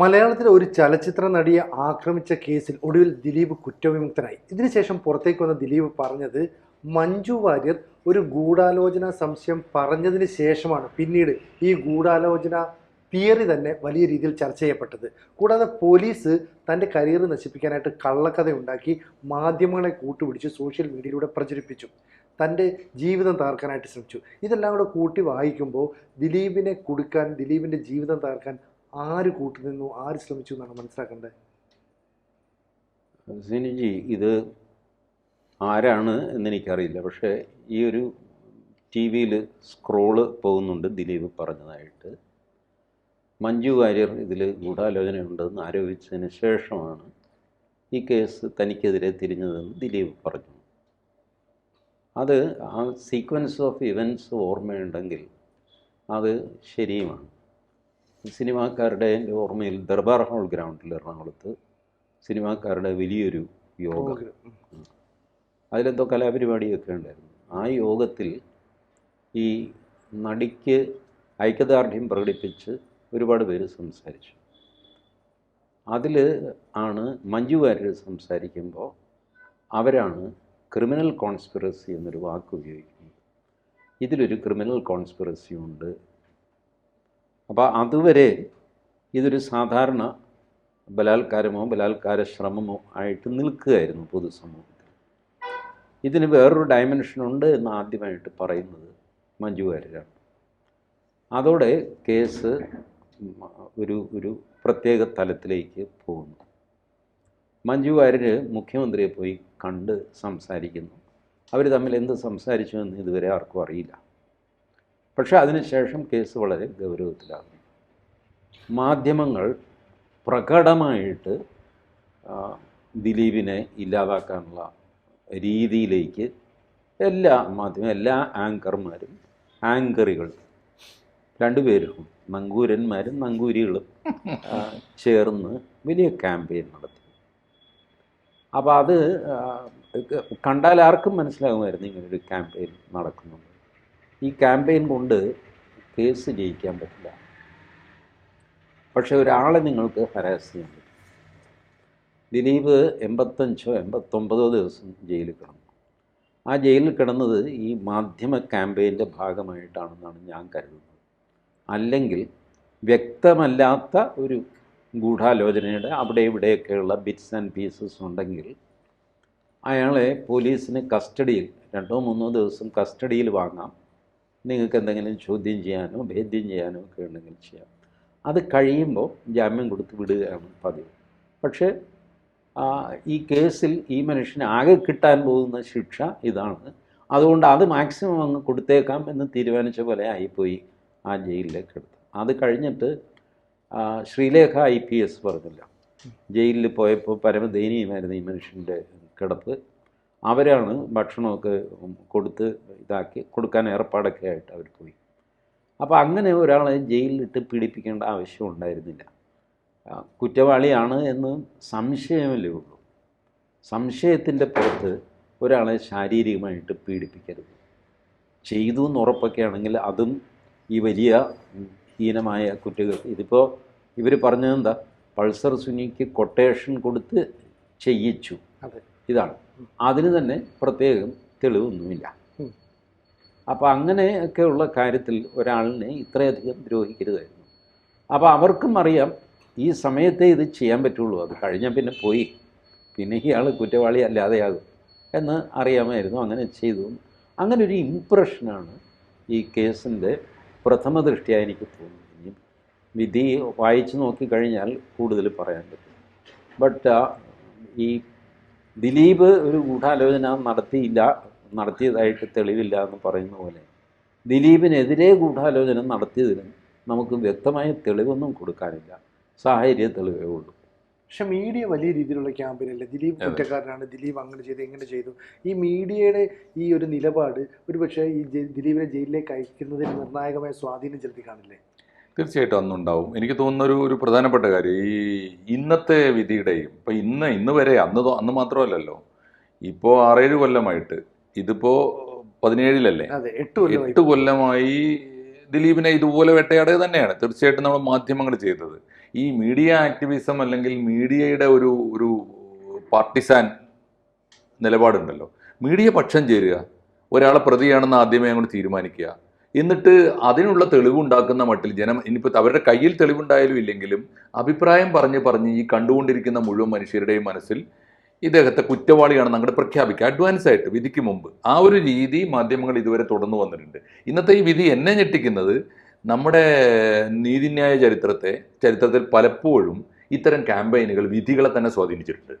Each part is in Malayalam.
മലയാളത്തിലെ ഒരു ചലച്ചിത്ര നടിയെ ആക്രമിച്ച കേസിൽ ഒടുവിൽ ദിലീപ് കുറ്റവിമുക്തനായി. ഇതിനുശേഷം പുറത്തേക്ക് വന്ന ദിലീപ് പറഞ്ഞത് മഞ്ജു വാര്യർ ഒരു ഗൂഢാലോചന സംശയം പറഞ്ഞതിന് ശേഷമാണ് പിന്നീട് ഈ ഗൂഢാലോചന തിയറി തന്നെ വലിയ രീതിയിൽ ചർച്ച ചെയ്യപ്പെട്ടത്. കൂടാതെ പോലീസ് തന്റെ കരിയർ നശിപ്പിക്കാനായിട്ട് കള്ളക്കഥ ഉണ്ടാക്കി മാധ്യമങ്ങളെ കൂട്ടുപിടിച്ച് സോഷ്യൽ മീഡിയയിലൂടെ പ്രചരിപ്പിച്ചു. തന്റെ ജീവിതം തകർക്കാനായിട്ട് ശ്രമിച്ചു. ഇതെല്ലാം കൂടെ കൂട്ടി വായിക്കുമ്പോൾ ദിലീപിനെ കൊടുക്കാൻ ദിലീപിന്റെ ജീവിതം തകർക്കാൻ ആര് കൂട്ടുനിന്നു ആര് ശ്രമിച്ചു എന്നാണ് മനസ്സിലാക്കേണ്ടത്? സിനിജി ഇത് ആരാണ് എന്നെനിക്കറിയില്ല. പക്ഷേ ഈ ഒരു ടി വിയിൽ സ്ക്രോൾ പോകുന്നുണ്ട് ദിലീപ് പറഞ്ഞതായിട്ട്. മഞ്ജു വാര്യർ ഇതിൽ ഗൂഢാലോചനയുണ്ടെന്ന് ആരോപിച്ചതിന് ശേഷമാണ് ഈ കേസ് തനിക്കെതിരെ തിരിഞ്ഞതെന്ന് ദിലീപ് പറഞ്ഞു. അത് ആ സീക്വൻസ് ഓഫ് ഇവന്റ്സ് ഓർമ്മയുണ്ടെങ്കിൽ അത് ശരിയുമാണ്. സിനിമാക്കാരുടെ എന്റെ ഓർമ്മയിൽ ദർബാർ ഹോൾ ഗ്രൗണ്ടിൽ എറണാകുളത്ത് സിനിമാക്കാരുടെ വലിയൊരു യോഗം. അതിലെന്തോ കലാപരിപാടിയൊക്കെ ഉണ്ടായിരുന്നു. ആ യോഗത്തിൽ ഈ നടിക്ക് ഐക്യദാർഢ്യം പ്രകടിപ്പിച്ച് ഒരുപാട് പേര് സംസാരിച്ചു. അതിൽ ആണ് മഞ്ജു വാര്യർ സംസാരിക്കുമ്പോൾ അവരാണ് ക്രിമിനൽ കോൺസ്പിറസി എന്നൊരു വാക്ക് ഉപയോഗിക്കുന്നത്. ഇതിലൊരു ക്രിമിനൽ കോൺസ്പിറസി ഉണ്ട്. അപ്പോൾ അതുവരെ ഇതൊരു സാധാരണ ബലാത്കാരമോ ബലാത്കാര ശ്രമമോ ആയിട്ട് നിൽക്കുകയായിരുന്നു പൊതുസമൂഹത്തിൽ. ഇതിന് വേറൊരു ഡയമെൻഷനുണ്ട് എന്ന് ആദ്യമായിട്ട് പറയുന്നത് മഞ്ജു വാര്യരാണ്. അതോടെ കേസ് ഒരു ഒരു പ്രത്യേക തലത്തിലേക്ക് പോകുന്നു. മഞ്ജു വാര്യർ മുഖ്യമന്ത്രിയെ പോയി കണ്ട് സംസാരിക്കുന്നു. അവർ തമ്മിൽ എന്ത് സംസാരിച്ചു എന്ന് ഇതുവരെ ആർക്കും അറിയില്ല. പക്ഷേ അതിനുശേഷം കേസ് വളരെ ഗൗരവത്തിലാകും മാധ്യമങ്ങൾ പ്രകടമായിട്ട് ദിലീപിനെ ഇല്ലാതാക്കാനുള്ള രീതിയിലേക്ക് എല്ലാ മാധ്യമ എല്ലാ ആങ്കർമാരും ആങ്കറികൾ രണ്ടുപേരും നങ്കൂരന്മാരും നങ്കൂരികളും ചേർന്ന് വലിയ ക്യാമ്പയിൻ നടത്തി. അപ്പോൾ അത് കണ്ടാൽ ആർക്കും മനസ്സിലാകുമായിരുന്നു ഇങ്ങനൊരു ക്യാമ്പയിൻ നടക്കുന്നുണ്ട് ഈ ക്യാമ്പയിൻ കൊണ്ട് കേസ് ജയിക്കാൻ പറ്റില്ല. പക്ഷെ ഒരാളെ നിങ്ങൾക്ക് ഹരാസ് ചെയ്യാൻ പറ്റും. ദിലീപ് എൺപത്തഞ്ചോ എൺപത്തൊമ്പതോ ദിവസം ജയിലിൽ കിടന്നു. ആ ജയിലിൽ കിടന്നത് ഈ മാധ്യമ ക്യാമ്പയിന്റെ ഭാഗമായിട്ടാണെന്നാണ് ഞാൻ കരുതുന്നത്. അല്ലെങ്കിൽ വ്യക്തമല്ലാത്ത ഒരു ഗൂഢാലോചനയുടെ അവിടെ ഇവിടെയൊക്കെയുള്ള ബിറ്റ്സ് ആൻഡ് പീസസ് ഉണ്ടെങ്കിൽ അയാളെ പോലീസിന് കസ്റ്റഡിയിൽ രണ്ടോ മൂന്നോ ദിവസം കസ്റ്റഡിയിൽ വാങ്ങാം. നിങ്ങൾക്ക് എന്തെങ്കിലും ചോദ്യം ചെയ്യാനോ ഭേദ്യം ചെയ്യാനോ ഒക്കെ ഉണ്ടെങ്കിൽ ചെയ്യാം. അത് കഴിയുമ്പോൾ ജാമ്യം കൊടുത്ത് വിടുകയാണ് പതിവ്. പക്ഷേ ഈ കേസിൽ ഈ മനുഷ്യന് ആകെ കിട്ടാൻ പോകുന്ന ശിക്ഷ ഇതാണ്. അതുകൊണ്ട് അത് മാക്സിമം അങ്ങ് കൊടുത്തേക്കാം എന്ന് തീരുമാനിച്ച പോലെ ആയിപ്പോയി ആ ജയിലിലേക്ക് എടുത്തു അത് കഴിഞ്ഞിട്ട് ശ്രീലേഖ ഐ പി എസ് പറഞ്ഞില്ല. ജയിലിൽ പോയപ്പോൾ പരമദയനീയമായിരുന്നു ഈ മനുഷ്യന്റെ കിടപ്പ്. അവരാണ് ഭക്ഷണമൊക്കെ കൊടുത്ത് ഇതാക്കി കൊടുക്കാൻ ഏർപ്പാടൊക്കെ ആയിട്ട് അവർ പോയി. അപ്പോൾ അങ്ങനെ ഒരാളെ ജയിലിലിട്ട് പീഡിപ്പിക്കേണ്ട ആവശ്യം ഉണ്ടായിരുന്നില്ല. കുറ്റവാളിയാണ് എന്ന് സംശയമല്ലേ ഉള്ളൂ. സംശയത്തിന്റെ പുറത്ത് ഒരാളെ ശാരീരികമായിട്ട് പീഡിപ്പിക്കരുത്. ചെയ്തു എന്ന് ഉറപ്പൊക്കെ ആണെങ്കിൽ അതും ഈ വലിയ ഹീനമായ കുറ്റകൾ ഇതിപ്പോൾ ഇവർ പറഞ്ഞതെന്താ? പൾസർ സുനിക്ക് കൊട്ടേഷൻ കൊടുത്ത് ചെയ്യിച്ചു. അതെ. ഇതാണ്. അതിന് തന്നെ പ്രത്യേകം തെളിവൊന്നുമില്ല. അപ്പോൾ അങ്ങനെയൊക്കെയുള്ള കാര്യത്തിൽ ഒരാളിനെ ഇത്രയധികം ദ്രോഹിക്കരുതായിരുന്നു. അപ്പോൾ അവർക്കും അറിയാം ഈ സമയത്തെ ഇത് ചെയ്യാൻ പറ്റുള്ളൂ. അത് കഴിഞ്ഞാൽ പിന്നെ പോയി. പിന്നെ ഇയാൾ കുറ്റവാളി അല്ലാതെയാകും എന്ന് അറിയാമായിരുന്നു. അങ്ങനെ ചെയ്തു. അങ്ങനെ ഒരു ഇമ്പ്രഷനാണ് ഈ കേസിന്റെ പ്രഥമ ദൃഷ്ടിയായി എനിക്ക് തോന്നുന്നത്. ഇനി വിധി വായിച്ചു നോക്കിക്കഴിഞ്ഞാൽ കൂടുതൽ പറയാൻ പറ്റും. ബട്ട് ഈ ദിലീപ് ഒരു ഗൂഢാലോചന നടത്തിയില്ല നടത്തിയതായിട്ട് തെളിവില്ല എന്ന് പറയുന്ന പോലെ. ദിലീപിനെതിരെ ഗൂഢാലോചന നടത്തിയതിനും നമുക്ക് വ്യക്തമായ തെളിവൊന്നും കൊടുക്കാനില്ല. സാഹചര്യ തെളിവേ ഉള്ളൂ. പക്ഷെ മീഡിയ വലിയ രീതിയിലുള്ള ക്യാമ്പയിനല്ലേ ദിലീപ്. കുറ്റക്കാരനാണ്. ദിലീപ് അങ്ങനെ ചെയ്തു എങ്ങനെ ചെയ്തു. ഈ മീഡിയയുടെ ഈ ഒരു നിലപാട് ഒരുപക്ഷെ ഈ ദിലീപിനെ ജയിലിലേക്ക് അയക്കുന്നതിൽ നിർണായകമായ സ്വാധീനം ചെലുത്തി കാണില്ലേ? തീർച്ചയായിട്ടും അന്നുണ്ടാവും. എനിക്ക് തോന്നുന്ന ഒരു ഒരു പ്രധാനപ്പെട്ട കാര്യം ഈ ഇന്നത്തെ വിധിയുടെയും ഇപ്പം ഇന്ന് ഇന്ന് വരെ അന്ന് അന്ന് മാത്രമല്ലല്ലോ ഇപ്പോൾ ആറേഴ് കൊല്ലമായിട്ട് ഇതിപ്പോൾ പതിനേഴിലല്ലേ? എട്ട് കൊല്ലമായി ദിലീപിനെ ഇതുപോലെ വേട്ടയാടുക തന്നെയാണ്. തീർച്ചയായിട്ടും നമ്മൾ മാധ്യമങ്ങൾ ചെയ്തത്. ഈ മീഡിയ ആക്ടിവിസം അല്ലെങ്കിൽ മീഡിയയുടെ ഒരു ഒരു പാർട്ടിസാൻ നിലപാടുണ്ടല്ലോ. മീഡിയ പക്ഷം ചേരുക. ഒരാളെ പ്രതിയാണെന്ന് ആദ്യമേ അങ്ങോട്ട് തീരുമാനിക്കുക. എന്നിട്ട് അതിനുള്ള തെളിവുണ്ടാക്കുന്ന മട്ടിൽ ജനം ഇനിയിപ്പോൾ അവരുടെ കയ്യിൽ തെളിവുണ്ടായാലും ഇല്ലെങ്കിലും അഭിപ്രായം പറഞ്ഞ് പറഞ്ഞ് ഈ കണ്ടുകൊണ്ടിരിക്കുന്ന മുഴുവൻ മനുഷ്യരുടെയും മനസ്സിൽ ഇദ്ദേഹത്തെ കുറ്റവാളിയാണെന്ന് അങ്ങോട്ട് പ്രഖ്യാപിക്കുക. അഡ്വാൻസ് ആയിട്ട് വിധിക്ക് മുമ്പ് ആ ഒരു രീതി മാധ്യമങ്ങൾ ഇതുവരെ തുടർന്നു വന്നിട്ടുണ്ട്. ഇന്നത്തെ ഈ വിധി എന്നെ ഞെട്ടിക്കുന്നത് നമ്മുടെ നീതിന്യായ ചരിത്രത്തെ ചരിത്രത്തിൽ പലപ്പോഴും ഇത്തരം ക്യാമ്പയിനുകൾ വിധികളെ തന്നെ സ്വാധീനിച്ചിട്ടുണ്ട്.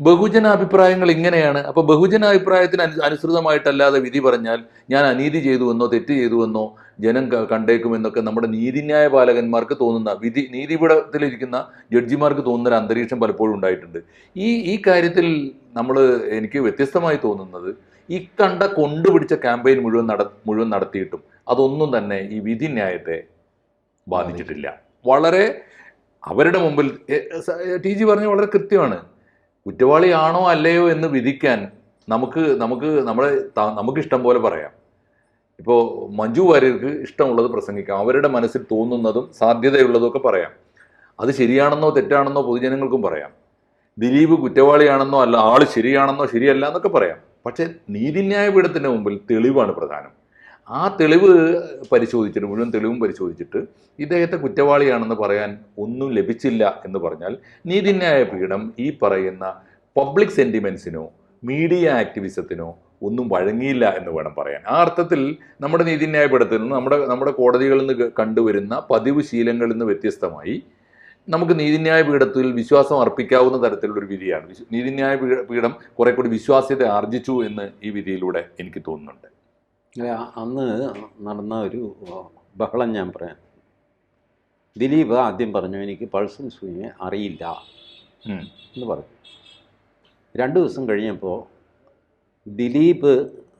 ബഹുജന അഭിപ്രായങ്ങൾ ഇങ്ങനെയാണ്. അപ്പൊ ബഹുജന അഭിപ്രായത്തിന് അനു- അനുസൃതമായിട്ടല്ലാതെ വിധി പറഞ്ഞാൽ ഞാൻ അനീതി ചെയ്തുവെന്നോ തെറ്റ് ചെയ്തുവെന്നോ ജനം കണ്ടേക്കുമെന്നൊക്കെ നമ്മുടെ നീതിന്യായ പാലകന്മാർക്ക് തോന്നുന്ന വിധി നീതിപീഠത്തിലിരിക്കുന്ന ജഡ്ജിമാർക്ക് തോന്നുന്ന ഒരു അന്തരീക്ഷം പലപ്പോഴും ഉണ്ടായിട്ടുണ്ട്. ഈ ഈ കാര്യത്തിൽ നമ്മൾ എനിക്ക് വ്യത്യസ്തമായി തോന്നുന്നത് ഈ കണ്ട കൊണ്ടുപിടിച്ച ക്യാമ്പയിൻ മുഴുവൻ നട മുഴുവൻ നടത്തിയിട്ടും അതൊന്നും തന്നെ ഈ വിധിന്യായത്തെ ബാധിച്ചിട്ടില്ല. വളരെ അവരുടെ മുമ്പിൽ ടി ജി പറഞ്ഞ വളരെ കൃത്യമാണ്. കുറ്റവാളിയാണോ അല്ലയോ എന്ന് വിധിക്കാൻ നമുക്ക് നമുക്ക് നമ്മളെ നമുക്ക് ഇഷ്ടം പോലെ പറയാം. ഇപ്പോൾ മഞ്ജു വാര്യർക്ക് ഇഷ്ടമുള്ളത് പ്രസംഗിക്കാം. അവരുടെ മനസ്സിൽ തോന്നുന്നതും സാധ്യതയുള്ളതും പറയാം. അത് ശരിയാണെന്നോ തെറ്റാണെന്നോ പൊതുജനങ്ങൾക്കും പറയാം. ദിലീപ് കുറ്റവാളിയാണെന്നോ അല്ല ആൾ ശരിയാണെന്നോ ശരിയല്ല എന്നൊക്കെ പറയാം. പക്ഷേ നീതിന്യായ പീഠത്തിന്റെ മുമ്പിൽ തെളിവാണ് പ്രധാനം. ആ തെളിവ് പരിശോധിച്ചിട്ട് മുഴുവൻ തെളിവും പരിശോധിച്ചിട്ട് ഇദ്ദേഹത്തെ കുറ്റവാളിയാണെന്ന് പറയാൻ ഒന്നും ലഭിച്ചില്ല എന്ന് പറഞ്ഞാൽ നീതിന്യായ പീഠം ഈ പറയുന്ന പബ്ലിക് സെന്റിമെൻസിനോ മീഡിയ ആക്ടിവിസത്തിനോ ഒന്നും വഴങ്ങിയില്ല എന്ന് വേണം പറയാൻ. ആ അർത്ഥത്തിൽ നമ്മുടെ നീതിന്യായ പീഠത്തിൽ നിന്ന് നമ്മുടെ നമ്മുടെ കോടതികളിൽ നിന്ന് കണ്ടുവരുന്ന പതിവ് ശീലങ്ങളിൽ നിന്ന് വ്യത്യസ്തമായി നമുക്ക് നീതിന്യായ പീഠത്തിൽ വിശ്വാസം അർപ്പിക്കാവുന്ന തരത്തിലുള്ള ഒരു വിധിയാണ്. നീതിന്യായ പീഠ- കുറെ കൂടി വിശ്വാസ്യത ആർജിച്ചു എന്ന് ഈ വിധിയിലൂടെ എനിക്ക് തോന്നുന്നുണ്ട്. അന്ന് നടന്ന ഒരു ബഹളം ഞാൻ പറയാം. ദിലീപ് ആദ്യം പറഞ്ഞു എനിക്ക് പൾസൻ സൂയെ അറിയില്ല. എന്ന് പറഞ്ഞു. രണ്ട് ദിവസം കഴിഞ്ഞപ്പോൾ ദിലീപ്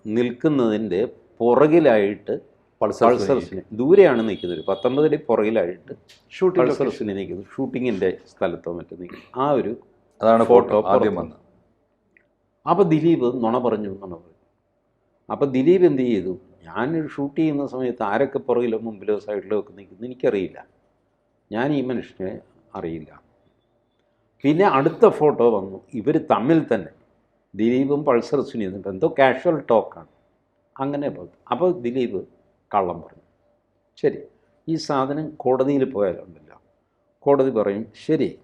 നിൽക്കുന്നതിന്റെ പുറകിലായിട്ട് പൾസർ പൾസർസിന് ദൂരെയാണ് നിൽക്കുന്നത്. പത്തൊമ്പതിൽ പുറകിലായിട്ട് ഷൂട്ടിംഗ് പൾസർസിന് നിൽക്കുന്നത് ഷൂട്ടിങ്ങിന്റെ സ്ഥലത്തോ മറ്റോ നിൽക്കുന്നത് ആ ഒരു അതാണ് ഫോട്ടോ ആദ്യം വന്നത്. അപ്പോൾ ദിലീപ് നുണ പറഞ്ഞു നുണ പറഞ്ഞു അപ്പോൾ ദിലീപ് എന്ത് ചെയ്തു? ഞാൻ ഷൂട്ട് ചെയ്യുന്ന സമയത്ത് ആരൊക്കെ പുറകിലോ മുമ്പിലോ സൈഡിലോ ഒക്കെ നിൽക്കുന്നു എനിക്കറിയില്ല. ഞാൻ ഈ മനുഷ്യനെ അറിയില്ല. പിന്നെ അടുത്ത ഫോട്ടോ വന്നു. ഇവർ തമ്മിൽ തന്നെ. ദിലീപും പൾസർ സുനിയും എന്തോ കാഷ്വൽ ടോക്കാണ് അങ്ങനെ അപ്പോൾ ദിലീപ് കള്ളം പറഞ്ഞു. ശരി. ഈ സാധനം കോടതിയിൽ പോയാലുണ്ടല്ലോ. കോടതി പറയും ശരി.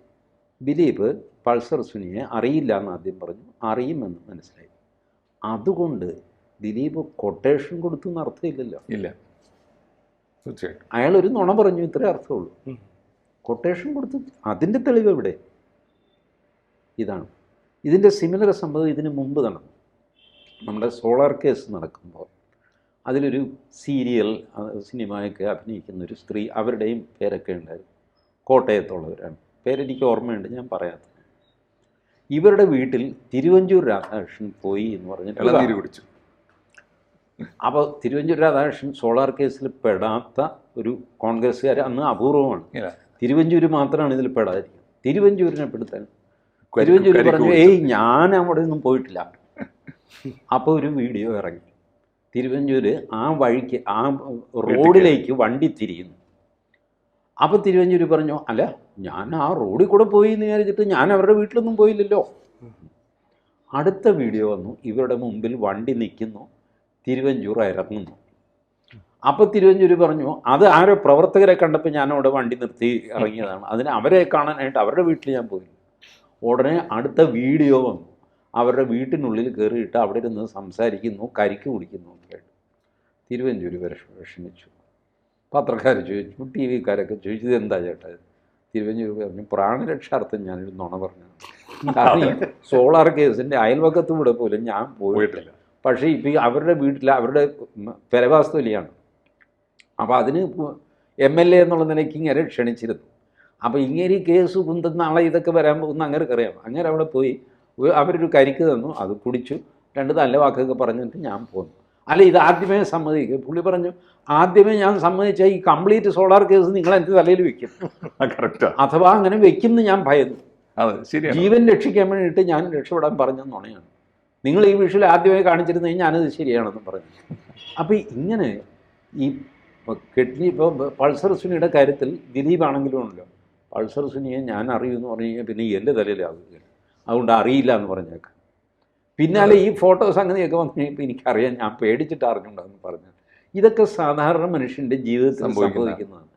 ദിലീപ് പൾസർ സുനിയെ അറിയില്ല എന്ന് ആദ്യം പറഞ്ഞു. അറിയുമെന്ന് മനസ്സിലായി. അതുകൊണ്ട് ദിലീപ് കൊട്ടേഷൻ കൊടുത്തു എന്ന് അർത്ഥമില്ലല്ലോ. ഇല്ല. തീർച്ചയായിട്ടും. അയാൾ ഒരു നുണ പറഞ്ഞു ഇത്രേ അർത്ഥമുള്ളൂ. കൊട്ടേഷൻ കൊടുത്തു അതിന്റെ തെളിവ് എവിടെ? ഇതാണ്. ഇതിന്റെ സിമിലർ സംഭവം ഇതിന് മുമ്പ് നടന്നു. നമ്മുടെ സോളാർ കേസ് നടക്കുമ്പോൾ അതിലൊരു സീരിയൽ സിനിമയൊക്കെ അഭിനയിക്കുന്ന ഒരു സ്ത്രീ അവരുടെയും പേരൊക്കെ ഉണ്ടായിരുന്നു. കോട്ടയത്തുള്ളവരാണ്. പേരെനിക്ക് ഓർമ്മയുണ്ട് ഞാൻ പറയാത്തത്. ഇവരുടെ വീട്ടിൽ തിരുവഞ്ചൂർ രാധാകൃഷ്ണൻ പോയി എന്ന് പറഞ്ഞിട്ട് പിടിച്ചു കുടിച്ചു. അപ്പോൾ തിരുവഞ്ചൂർ രാധാകൃഷ്ണൻ സോളാർ കേസിൽ പെടാത്ത ഒരു കോൺഗ്രസ്സുകാർ അന്ന് അപൂർവമാണ്. തിരുവഞ്ചൂർ മാത്രമാണ് ഇതിൽ പെടാതിരിക്കുന്നത് തിരുവഞ്ചൂരിനെ പെടുത്താൻ. തിരുവഞ്ചൂർ പറഞ്ഞു. ഏയ് ഞാൻ അവിടെ ഒന്നും പോയിട്ടില്ല. അപ്പോൾ ഒരു വീഡിയോ ഇറങ്ങി. തിരുവഞ്ചൂർ ആ വഴിക്ക് ആ റോഡിലേക്ക് വണ്ടി തിരിയുന്നു. അപ്പോൾ തിരുവഞ്ചൂർ പറഞ്ഞു അല്ല ഞാൻ ആ റോഡിൽ കൂടെ പോയി എന്ന് വിചാരിച്ചിട്ട് ഞാൻ അവരുടെ വീട്ടിലൊന്നും പോയില്ലല്ലോ. അടുത്ത വീഡിയോ വന്നു. ഇവരുടെ മുമ്പിൽ വണ്ടി നിൽക്കുന്നു. തിരുവഞ്ചൂർ ഇറങ്ങുന്നു അപ്പോൾ തിരുവഞ്ചൂർ പറഞ്ഞു അത് ആരോ പ്രവർത്തകരെ കണ്ടപ്പോൾ ഞാൻ അവിടെ വണ്ടി നിർത്തി ഇറങ്ങിയതാണ്. അതിന് അവരെ കാണാനായിട്ട് അവരുടെ വീട്ടിൽ ഞാൻ പോയി. ഉടനെ അടുത്ത വീഡിയോ വന്നു. അവരുടെ വീട്ടിനുള്ളിൽ കയറിയിട്ട് അവിടെ ഇരുന്ന് സംസാരിക്കുന്നു കരിക്ക് കുടിക്കുന്നു ഒക്കെ ആയിട്ട് തിരുവഞ്ചൂർ വിഷ വിഷമിച്ചു പത്രക്കാർ ചോദിച്ചു ടി വിക്കാരൊക്കെ ചോദിച്ചു എന്താ ചേട്ടാ? ഇത്?" തിരുവഞ്ചൂർ പറഞ്ഞു പ്രാണരക്ഷാർത്ഥം ഞാനൊരു നുണ പറഞ്ഞു കാരണം സോളാർ കേസിന്റെ അയൽവക്കത്തുകൂടെ പോലും ഞാൻ പോയിട്ടില്ല. പക്ഷേ ഇപ്പം ഈ അവരുടെ വീട്ടിൽ അവരുടെ പെരവാസ്തുലിയാണ് അപ്പോൾ അതിന് എം എൽ എ എന്നുള്ള നിലയ്ക്ക് ഇങ്ങനെ ക്ഷണിച്ചിരുന്നു. അപ്പോൾ ഇങ്ങനെ ഈ കേസ് കുന്തുന്ന ആളെ ഇതൊക്കെ വരാൻ പോകുന്ന അങ്ങനെ അറിയാം അങ്ങനെ അവിടെ പോയി അവരൊരു കരിക്ക് തന്നു അത് കുടിച്ചു രണ്ട് നല്ല വാക്കൊക്കെ പറഞ്ഞിട്ട് ഞാൻ പോന്നു. അല്ല ഇത് ആദ്യമേ സമ്മതിക്കും. പുള്ളി പറഞ്ഞു ആദ്യമേ ഞാൻ സമ്മതിച്ച ഈ കംപ്ലീറ്റ് സോളാർ കേസ് നിങ്ങൾ എന്റെ തലയിൽ വെക്കും. കറക്റ്റ്. അഥവാ അങ്ങനെ വെക്കും ഞാൻ ഭയന്നു. അതെ ശരിയാണ്. ജീവൻ രക്ഷിക്കാൻ വേണ്ടിയിട്ട് ഞാൻ രക്ഷപ്പെടാൻ പറഞ്ഞ നുണയാണ് നിങ്ങൾ ഈ വിഷുവിൽ ആദ്യമായി കാണിച്ചിരുന്നെങ്കിൽ ഞാനത് ശരിയാണെന്ന് പറഞ്ഞു. അപ്പോൾ ഇങ്ങനെ ഈ കിഡ്നി ഇപ്പോൾ പൾസർ സുനിയുടെ കാര്യത്തിൽ ദിലീപ് ആണെങ്കിലും ഉണ്ടല്ലോ പൾസർ സുനിയെ ഞാൻ അറിയുമെന്ന് പറഞ്ഞു കഴിഞ്ഞാൽ പിന്നെ എന്റെ തലയിലാവുകയില്ല അതുകൊണ്ട് അറിയില്ല എന്ന് പറഞ്ഞേക്കാം. പിന്നാലെ ഈ ഫോട്ടോസ് അങ്ങനെയൊക്കെ വന്നു കഴിഞ്ഞപ്പോൾ എനിക്കറിയാൻ ഞാൻ പേടിച്ചിട്ട് അറിഞ്ഞുണ്ടെന്ന് പറഞ്ഞു. ഇതൊക്കെ സാധാരണ മനുഷ്യന്റെ ജീവിതത്തിൽ സംഭവിക്കുന്നതാണ്.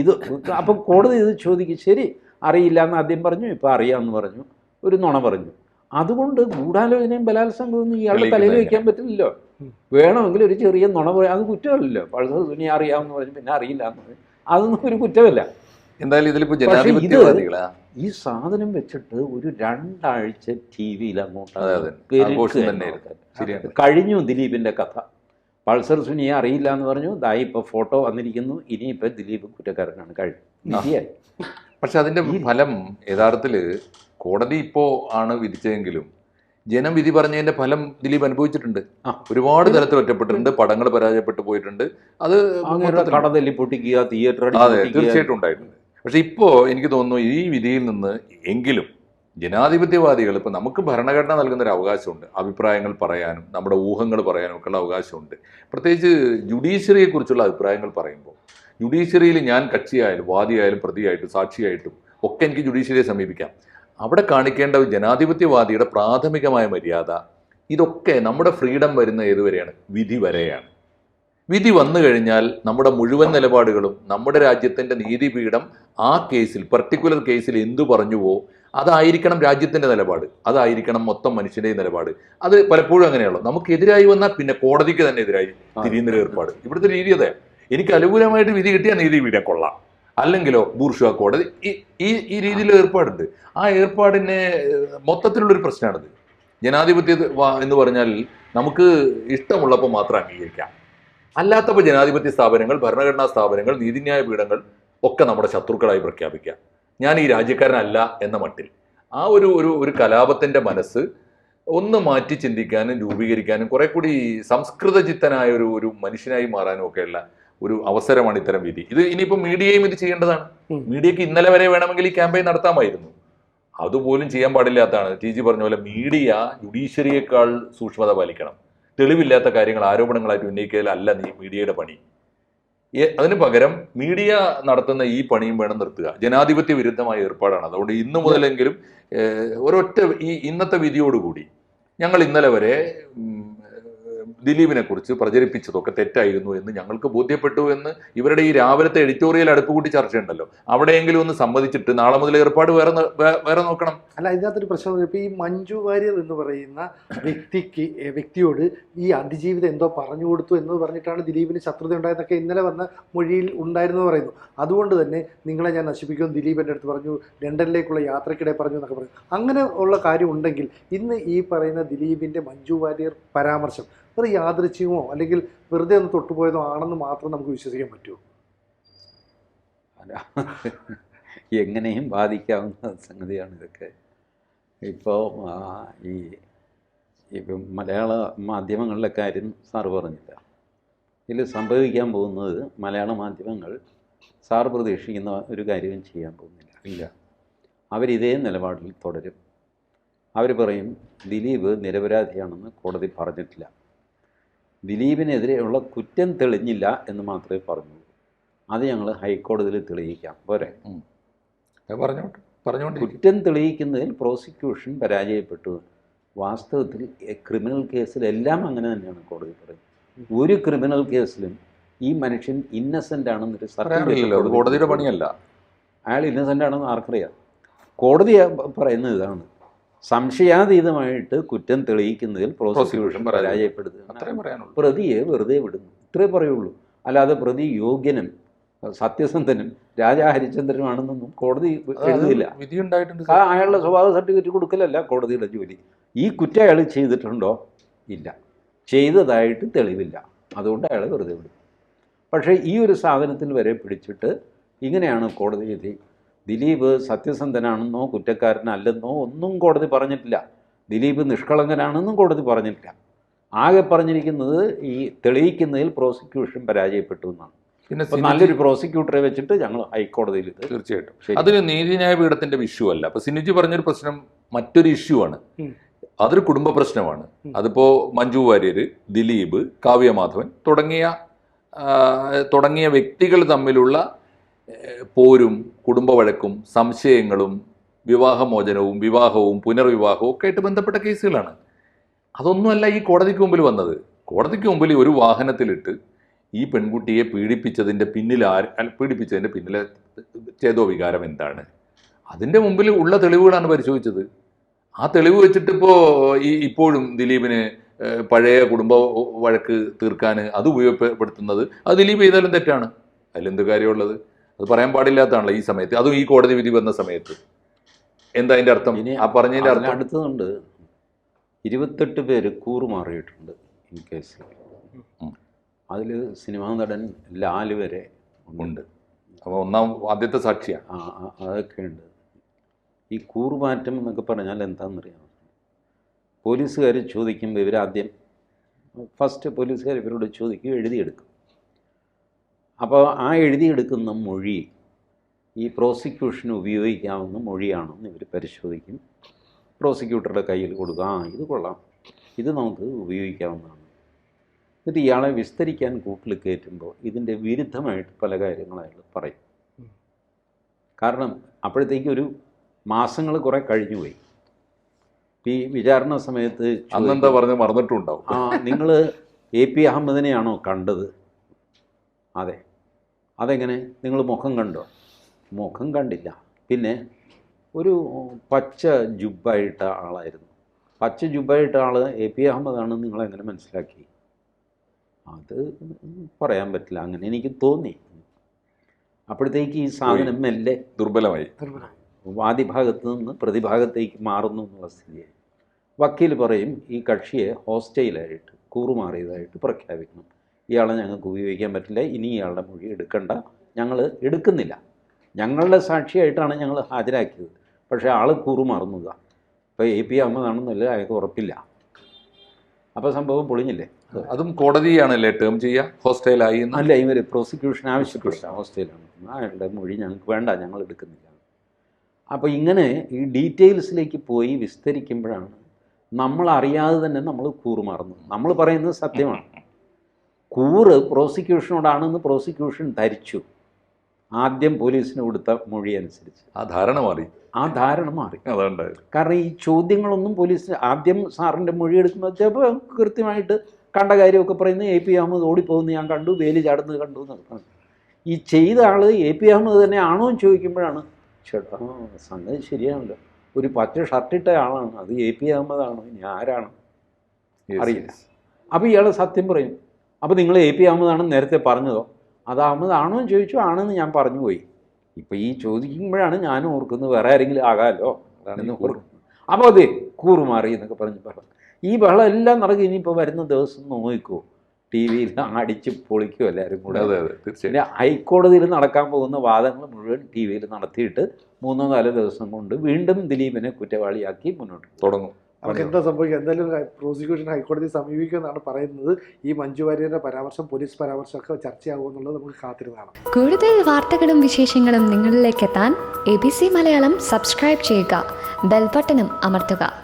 ഇത് അപ്പം കോടതി ഇത് ചോദിക്കും ശരി അറിയില്ല എന്ന് ആദ്യം പറഞ്ഞു ഇപ്പോൾ അറിയാമെന്ന് പറഞ്ഞു ഒരു നുണ പറഞ്ഞു. അതുകൊണ്ട് ഗൂഢാലോചനയും ബലാത്സംഗവും ഇയാളുടെ തലയിൽ വെക്കാൻ വയ്ക്കാൻ പറ്റില്ലല്ലോ വേണമെങ്കിൽ ഒരു ചെറിയ നുണ അത് കുറ്റമല്ലല്ലോ. പഴുത സുനി അറിയാമെന്ന് പറഞ്ഞു പിന്നെ അറിയില്ല എന്ന് പറഞ്ഞു. അതൊന്നും ഒരു കുറ്റമല്ല. എന്തായാലും ഇതിലിപ്പോ ജനാധിപത്യവാദികളാ. ഈ സാധനം വെച്ചിട്ട് ഒരു രണ്ടാഴ്ച ടി വിയിൽ അങ്ങോട്ട് കഴിഞ്ഞു ദിലീപിന്റെ കഥ. പൾസർ സുനിയെ അറിയില്ല എന്ന് പറഞ്ഞു. ദാ ഇപ്പൊ ഫോട്ടോ വന്നിരിക്കുന്നു. ഇനിയിപ്പോ ദിലീപ് കുറ്റക്കാരനാണ്. കഴിഞ്ഞു. പക്ഷെ അതിന്റെ ഫലം യഥാർത്ഥത്തിൽ കോടതി ഇപ്പോ ആണ് വിധിച്ചതെങ്കിലും ജനം വിധി പറഞ്ഞതിന്റെ ഫലം ദിലീപ് അനുഭവിച്ചിട്ടുണ്ട്. ഒരുപാട് തരത്തിൽ ഒറ്റപ്പെട്ടിട്ടുണ്ട് പടങ്ങൾ പരാജയപ്പെട്ടു പോയിട്ടുണ്ട്. അത് കടതല്ലി പൊട്ടിക്കുക തിയേറ്റർ അതെ തീർച്ചയായിട്ടും ഉണ്ടായിട്ടുണ്ട്. പക്ഷെ ഇപ്പോ എനിക്ക് തോന്നുന്നു ഈ വിധിയിൽ നിന്ന് എങ്കിലും ജനാധിപത്യവാദികൾ ഇപ്പൊ നമുക്ക് ഭരണഘടന നൽകുന്ന ഒരു അവകാശമുണ്ട്. അഭിപ്രായങ്ങൾ പറയാനും നമ്മുടെ ഊഹങ്ങൾ പറയാനും ഒക്കെ ഒക്കെയുള്ള അവകാശമുണ്ട്. പ്രത്യേകിച്ച് ജുഡീഷ്യറിയെ കുറിച്ചുള്ള അഭിപ്രായങ്ങൾ പറയുമ്പോൾ ജുഡീഷ്യറിയിൽ ഞാൻ കക്ഷിയായാലും വാദിയായാലും പ്രതിയായിട്ടും സാക്ഷിയായിട്ടും ഒക്കെ എനിക്ക് ജുഡീഷ്യറിയെ സമീപിക്കാം. അവിടെ കാണിക്കേണ്ട ഒരു ജനാധിപത്യവാദിയുടെ പ്രാഥമികമായ മര്യാദ ഇതൊക്കെ നമ്മുടെ ഫ്രീഡം വരുന്ന ഏതുവരെയാണ്? വിധി വരെയാണ്. വിധി വന്നു കഴിഞ്ഞാൽ നമ്മുടെ മുഴുവൻ നിലപാടുകളും നമ്മുടെ രാജ്യത്തിന്റെ നീതിപീഠം ആ കേസിൽ പർട്ടിക്കുലർ കേസിൽ എന്തു പറഞ്ഞുവോ അതായിരിക്കണം രാജ്യത്തിന്റെ നിലപാട്. അതായിരിക്കണം മൊത്തം മനുഷ്യന്റെയും നിലപാട്. അത് പലപ്പോഴും അങ്ങനെയുള്ളൂ നമുക്കെതിരായി വന്നാൽ പിന്നെ കോടതിക്ക് തന്നെ എതിരായി തിരിയുന്നൊരു ഏർപ്പാട്. ഇവിടുത്തെ രീതി അതെ. എനിക്ക് അനുകൂലമായിട്ട് വിധി കിട്ടിയ നീതിപീഠം കൊള്ളാം. അല്ലെങ്കിലോ ബൂർഷുവ കോടതി. ഈ- ഈ രീതിയിൽ ഏർപ്പാടുണ്ട്. ആ ഏർപ്പാടിനെ മൊത്തത്തിലുള്ളൊരു പ്രശ്നമാണിത് ജനാധിപത്യ എന്ന് പറഞ്ഞാൽ നമുക്ക് ഇഷ്ടമുള്ളപ്പോൾ മാത്രം അംഗീകരിക്കാം. അല്ലാത്തപ്പോൾ ജനാധിപത്യ സ്ഥാപനങ്ങൾ ഭരണഘടനാ സ്ഥാപനങ്ങൾ നീതിന്യായ പീഠങ്ങൾ ഒക്കെ നമ്മുടെ ശത്രുക്കളായി പ്രഖ്യാപിക്കുക. ഞാൻ ഈ രാജ്യക്കാരനല്ല എന്ന മട്ടിൽ. ആ ഒരു ഒരു ഒരു കലാപത്തിന്റെ മനസ്സ് ഒന്ന് മാറ്റി ചിന്തിക്കാനും രൂപീകരിക്കാനും കുറെ കൂടി സംസ്കൃതചിത്തനായ ഒരു ഒരു മനുഷ്യനായി മാറാനും ഒക്കെയുള്ള ഒരു അവസരമാണ് ഇത്തരം വിധി. ഇത് ഇനിയിപ്പോൾ മീഡിയയും ഇത് ചെയ്യേണ്ടതാണ്. മീഡിയക്ക് ഇന്നലെ വരെ വേണമെങ്കിൽ ഈ ക്യാമ്പയിൻ നടത്താമായിരുന്നു. അതുപോലും ചെയ്യാൻ പാടില്ലാത്തതാണ്. ടി ജി പറഞ്ഞ പോലെ മീഡിയ ജുഡീഷ്യറിയേക്കാൾ സൂക്ഷ്മത പാലിക്കണം. തെളിവില്ലാത്ത കാര്യങ്ങൾ ആരോപണങ്ങളായിട്ട് ഉന്നയിക്കലല്ല നീ മീഡിയയുടെ പണി. അതിനു പകരം മീഡിയ നടത്തുന്ന ഈ പണിയും വേണം നിർത്തുക. ജനാധിപത്യ വിരുദ്ധമായ ഏർപ്പാടാണ്. അതുകൊണ്ട് ഇന്നു മുതലെങ്കിലും ഒരൊറ്റ ഈ ഇന്നത്തെ വിധിയോടുകൂടി ഞങ്ങൾ ഇന്നലെ വരെ ദിലീപിനെ കുറിച്ച് പ്രചരിപ്പിച്ചതൊക്കെ തെറ്റായിരുന്നു എന്ന് ഞങ്ങൾക്ക് ബോധ്യപ്പെട്ടു എന്ന് ഇവരുടെ ഈ രാവിലത്തെ എഡിറ്റോറിയൽ അടുപ്പ് കൂട്ടി ചർച്ചയുണ്ടല്ലോ. അവിടെയെങ്കിലും ഒന്ന് സമ്മതിച്ചിട്ട് നാളെ മുതൽ ഏർപ്പാട് വേറെ വേറെ നോക്കണം. അല്ല ഇതിനകത്തൊരു പ്രശ്നം ഇപ്പൊ ഈ മഞ്ജു വാര്യർ എന്ന് പറയുന്ന വ്യക്തിക്ക് വ്യക്തിയോട് ഈ അതിജീവിതം എന്തോ പറഞ്ഞു കൊടുത്തു എന്ന് പറഞ്ഞിട്ടാണ് ദിലീപിന് ശത്രുത ഉണ്ടായതൊക്കെ ഇന്നലെ വന്ന മൊഴിയിൽ ഉണ്ടായിരുന്നു പറയുന്നു. അതുകൊണ്ട് തന്നെ നിങ്ങളെ ഞാൻ നശിപ്പിക്കും ദിലീപ് എന്റെ അടുത്ത് പറഞ്ഞു ലണ്ടനിലേക്കുള്ള യാത്രക്കിടെ പറഞ്ഞു എന്നൊക്കെ പറഞ്ഞു അങ്ങനെ ഉള്ള കാര്യം ഉണ്ടെങ്കിൽ ഇന്ന് ഈ പറയുന്ന ദിലീപിന്റെ മഞ്ജു വാര്യർ പരാമർശം ഒരു യാദൃച്ഛികമോ അല്ലെങ്കിൽ വെറുതെ ഒന്ന് തൊട്ടുപോയതോ ആണെന്ന് മാത്രം നമുക്ക് വിശ്വസിക്കാൻ പറ്റുമോ? അല്ല, എങ്ങനെയും ബാധിക്കാവുന്ന സംഗതിയാണ് ഇതൊക്കെ. ഇപ്പോൾ ഈ ഇപ്പം മലയാള മാധ്യമങ്ങളിലെ കാര്യം സാറ് പറഞ്ഞില്ല. ഇതിൽ സംഭവിക്കാൻ പോകുന്നത് മലയാള മാധ്യമങ്ങൾ സാർ പ്രതീക്ഷിക്കുന്ന ഒരു കാര്യവും ചെയ്യാൻ പോകുന്നില്ല. ഇല്ല. അവരിതേ നിലപാടിൽ തുടരും. അവർ പറയും ദിലീപ് നിരപരാധിയാണെന്ന് കോടതി പറഞ്ഞിട്ടില്ല. ദിലീപിനെതിരെയുള്ള കുറ്റം തെളിഞ്ഞില്ല എന്ന് മാത്രമേ പറഞ്ഞുള്ളൂ. അത് ഞങ്ങൾ ഹൈക്കോടതിയിൽ തെളിയിക്കാം. പോരെ? പറഞ്ഞോട്ട് കുറ്റം തെളിയിക്കുന്നതിൽ പ്രോസിക്യൂഷൻ പരാജയപ്പെട്ടു. വാസ്തവത്തിൽ ക്രിമിനൽ കേസിലെല്ലാം അങ്ങനെ തന്നെയാണ് കോടതി പറയുന്നത്. ഒരു ക്രിമിനൽ കേസിലും ഈ മനുഷ്യൻ ഇന്നസെന്റ് ആണെന്നൊരു സർക്കാർ കോടതിയുടെ പണിയല്ല. അയാൾ ഇന്നസെന്റ് ആണെന്ന് ആർക്കറിയാം? കോടതി പറയുന്ന ഇതാണ്. സംശയാതീതമായിട്ട് കുറ്റം തെളിയിക്കുന്നതിൽ പ്രോസിക്യൂഷൻ പരാജയപ്പെടുത്തുക പ്രതിയെ വെറുതെ വിടുന്നു. ഇത്രേ പറയുള്ളൂ. അല്ലാതെ പ്രതി യോഗ്യനും സത്യസന്ധനും രാജാ ഹരിചന്ദ്രനുമാണെന്നൊന്നും കോടതി എഴുതിയില്ല. അയാളുടെ സ്വഭാവ സർട്ടിഫിക്കറ്റ് കൊടുക്കലല്ല കോടതിയുടെ ജോലി. ഈ കുറ്റം അയാൾ ചെയ്തിട്ടുണ്ടോ? ഇല്ല. ചെയ്തതായിട്ട് തെളിവില്ല. അതുകൊണ്ട് അയാൾ വെറുതെ വിടും പക്ഷേ ഈ ഒരു സാധനത്തിൽ വരെ പിടിച്ചിട്ട് ഇങ്ങനെയാണ് കോടതി വിധി ദിലീപ് സത്യസന്ധനാണെന്നോ കുറ്റക്കാരനല്ലെന്നോ ഒന്നും കോടതി പറഞ്ഞിട്ടില്ല. ദിലീപ് നിഷ്കളങ്കനാണെന്നും കോടതി പറഞ്ഞിട്ടില്ല. ആകെ പറഞ്ഞിരിക്കുന്നത് ഈ തെളിയിക്കുന്നതിൽ പ്രോസിക്യൂഷൻ പരാജയപ്പെട്ടു എന്നാണ്. പിന്നെ നല്ലൊരു പ്രോസിക്യൂട്ടറെ വെച്ചിട്ട് ഞങ്ങൾ ഹൈക്കോടതിയിൽ ഇത് തീർച്ചയായിട്ടും. അതൊരു നീതിന്യായ പീഠത്തിന്റെ ഇഷ്യൂ അല്ല. അപ്പൊ സിനിജി പറഞ്ഞൊരു പ്രശ്നം മറ്റൊരു ഇഷ്യൂ ആണ്. അതൊരു കുടുംബ പ്രശ്നമാണ്. അതിപ്പോ മഞ്ജു വാര്യർ ദിലീപ് കാവ്യമാധവൻ തുടങ്ങിയ തുടങ്ങിയ വ്യക്തികൾ തമ്മിലുള്ള പോരും കുടുംബവഴക്കും സംശയങ്ങളും വിവാഹമോചനവും വിവാഹവും പുനർവിവാഹവും ഒക്കെ ആയിട്ട് ബന്ധപ്പെട്ട കേസുകളാണ്. അതൊന്നുമല്ല ഈ കോടതിക്ക് മുമ്പിൽ വന്നത്. കോടതിക്ക് മുമ്പിൽ ഒരു വാഹനത്തിലിട്ട് ഈ പെൺകുട്ടിയെ പീഡിപ്പിച്ചതിന്റെ പിന്നിൽ ആര് പീഡിപ്പിച്ചതിന്റെ പിന്നിലെ ചേതോ വികാരം എന്താണ്? അതിന്റെ മുമ്പിൽ ഉള്ള തെളിവുകളാണ് പരിശോധിച്ചത്. ആ തെളിവ് വെച്ചിട്ടിപ്പോൾ ഈ ഇപ്പോഴും ദിലീപിന് പഴയ കുടുംബ വഴക്ക് തീർക്കാൻ അത് ഉപയോഗപ്പെടുത്തുന്നത് അത് ദിലീപ് ചെയ്താലും തെറ്റാണ്. അതിലെന്ത് കാര്യമുള്ളത്? അത് പറയാൻ പാടില്ലാത്തതാണല്ലോ ഈ സമയത്ത്. അതും ഈ കോടതി വിധി വന്ന സമയത്ത്. എന്താ അതിന്റെ അർത്ഥം? ഇനി ആ പറഞ്ഞതിന്റെ അർത്ഥം? അടുത്തതുണ്ട്. ഇരുപത്തെട്ട് പേര് കൂറുമാറിയിട്ടുണ്ട് ഈ കേസിൽ. അതിൽ സിനിമാ നടൻ ലാൽ വരെ ഉണ്ട്. അപ്പോൾ ഒന്നാം ആദ്യത്തെ സാക്ഷിയാണ് ആ ആ- അതൊക്കെ ഉണ്ട് ഈ കൂറുമാറ്റം എന്നൊക്കെ പറഞ്ഞാൽ എന്താണെന്നറിയാം പോലീസുകാർ ചോദിക്കുമ്പോൾ ഇവരാദ്യം ഫസ്റ്റ് പോലീസുകാർ ഇവരോട് ചോദിക്കും എഴുതിയെടുക്കും. അപ്പോൾ ആ എഴുതിയെടുക്കുന്ന മൊഴി ഈ പ്രോസിക്യൂഷന് ഉപയോഗിക്കാവുന്ന മൊഴിയാണെന്ന് ഇവർ പരിശോധിക്കും. പ്രോസിക്യൂട്ടറുടെ കയ്യിൽ കൊടുക്കുക ആ ഇത് കൊള്ളാം. ഇത് നമുക്ക് ഉപയോഗിക്കാവുന്നതാണ്. എന്നിട്ട് ഇയാളെ വിസ്തരിക്കാൻ കൂട്ടിൽ കയറ്റുമ്പോൾ ഇതിന്റെ വിരുദ്ധമായിട്ട് പല കാര്യങ്ങളായാലും അയാൾ പറയും. കാരണം അപ്പോഴത്തേക്ക് ഒരു മാസങ്ങൾ കുറേ കഴിഞ്ഞു പോയി. ഈ വിചാരണ സമയത്ത് അന്നെന്താ പറഞ്ഞ് മറന്നിട്ടുണ്ടാവും. ആ നിങ്ങൾ എ പി അഹമ്മദിനെയാണോ കണ്ടത്? അതെ. അതെങ്ങനെ? നിങ്ങൾ മുഖം കണ്ടോ? മുഖം കണ്ടില്ല. പിന്നെ ഒരു പച്ച ജുബായിട്ട ആളായിരുന്നു. പച്ച ജുബായിട്ട ആൾ എ പി അഹമ്മദാണെന്ന് നിങ്ങളെങ്ങനെ മനസ്സിലാക്കി? അത് പറയാൻ പറ്റില്ല. അങ്ങനെ എനിക്ക് തോന്നി. അപ്പോഴത്തേക്ക് ഈ സാധനം മെല്ലെ ദുർബലമായി. വാദിഭാഗത്ത് നിന്ന് പ്രതിഭാഗത്തേക്ക് മാറുന്നു എന്നുള്ള സ്ഥിതിയായി. വക്കീൽ പറയും ഈ കക്ഷിയെ ഹോസ്റ്റൈലായിട്ട് കൂറുമാറിയതായിട്ട് പ്രഖ്യാപിക്കണം. ഇയാളെ ഞങ്ങൾക്ക് ഉപയോഗിക്കാൻ പറ്റില്ല. ഇനി ഇയാളുടെ മൊഴി എടുക്കണ്ട. ഞങ്ങൾ എടുക്കുന്നില്ല. ഞങ്ങളുടെ സാക്ഷിയായിട്ടാണ് ഞങ്ങൾ ഹാജരാക്കിയത്. പക്ഷേ ആൾ കൂറുമാറുന്നതാണ് ഇപ്പോൾ എ പി അഹമ്മദാണെന്നല്ല അയാൾക്ക് ഉറപ്പില്ല. അപ്പോൾ സംഭവം പൊളിഞ്ഞില്ലേ? അതും കോടതിയാണല്ലേ ടേം ചെയ്യുക ഹോസ്റ്റലായി അല്ല ഇവർ പ്രോസിക്യൂഷൻ ആവശ്യപ്പെട്ടില്ല. ഹോസ്റ്റലാണ് അയാളുടെ മൊഴി ഞങ്ങൾക്ക് വേണ്ട. ഞങ്ങൾ എടുക്കുന്നില്ല. അപ്പോൾ ഇങ്ങനെ ഈ ഡീറ്റെയിൽസിലേക്ക് പോയി വിസ്തരിക്കുമ്പോഴാണ് നമ്മൾ അറിയാതെ തന്നെ നമ്മൾ കൂറുമാറുന്നത് നമ്മൾ പറയുന്നത് സത്യമാണ്. കൂറ് പ്രോസിക്യൂഷനോടാണെന്ന് പ്രോസിക്യൂഷൻ ധരിച്ചു. ആദ്യം പോലീസിന് കൊടുത്ത മൊഴി അനുസരിച്ച്. ആ ധാരണ മാറി. ആ ധാരണ മാറി. കാരണം ഈ ചോദ്യങ്ങളൊന്നും പോലീസ് ആദ്യം സാറിന്റെ മൊഴി എടുക്കുമ്പോൾ ചിലപ്പോൾ കൃത്യമായിട്ട് കണ്ട കാര്യമൊക്കെ പറയുന്നത് എ പി അഹമ്മദ് ഓടിപ്പോകുന്നത് ഞാൻ കണ്ടു വേലി ചാടുന്നത് കണ്ടു എന്നൊക്കെ പറഞ്ഞു. ഈ ചെയ്ത ആൾ എ പി അഹമ്മദ് തന്നെ ആണോ എന്ന് ചോദിക്കുമ്പോഴാണ് ചേട്ടാ സംഗതി ശരിയാണല്ലോ. ഒരു പച്ച ഷർട്ടിട്ട ആളാണ്. അത് എ പി അഹമ്മദ് ആണോ ഇനി ആരാണ്? അറിയില്ല. അപ്പോൾ ഇയാൾ സത്യം പറയും. അപ്പോൾ നിങ്ങൾ എ പി അഹമ്മദാണെന്ന് നേരത്തെ പറഞ്ഞതോ? അത് അഹമ്മദാണോ എന്ന് ചോദിച്ചു ആണെന്ന് ഞാൻ പറഞ്ഞു പോയി. ഇപ്പം ഈ ചോദിക്കുമ്പോഴാണ് ഞാനും ഓർക്കുന്നത് വേറെ ആരെങ്കിലും ആകാമല്ലോ അതാണ് ഈ എന്ന് ഓർക്കും അപ്പോൾ അതെ കൂറുമാറി എന്നൊക്കെ പറഞ്ഞ് ബഹളം ഈ ബഹളം എല്ലാം നടക്കും ഇനിയിപ്പോൾ വരുന്ന ദിവസം നോക്കിക്കോ. ടി വിയിൽ അടിച്ച് പൊളിക്കും എല്ലാവരും കൂടെ. അതെ അതെ തീർച്ചയായും. പിന്നെ ഹൈക്കോടതിയിൽ നടക്കാൻ പോകുന്ന വാദങ്ങൾ മുഴുവൻ ടി വിയിൽ നടത്തിയിട്ട് മൂന്നോ നാലോ ദിവസം കൊണ്ട് വീണ്ടും ദിലീപിനെ കുറ്റവാളിയാക്കി മുന്നോട്ട് തുടങ്ങും. നമുക്ക് എന്താ സംഭവിക്കുക? എന്തായാലും പ്രോസിക്യൂഷൻ ഹൈക്കോടതി സമീപിക്കുമെന്നാണ് പറയുന്നത്. ഈ മഞ്ജു വാര്യരുടെ പരാമർശം പോലീസ് പരാമർശം ഒക്കെ ചർച്ചയാകുമെന്നുള്ളത് നമുക്ക് കാത്തിരുന്നതാണ്. കൂടുതൽ വാർത്തകളും വിശേഷങ്ങളും നിങ്ങളിലേക്ക് എത്താൻ A B C Malayalam subscribe ചെയ്യുക. ബെൽബട്ടനും അമർത്തുക.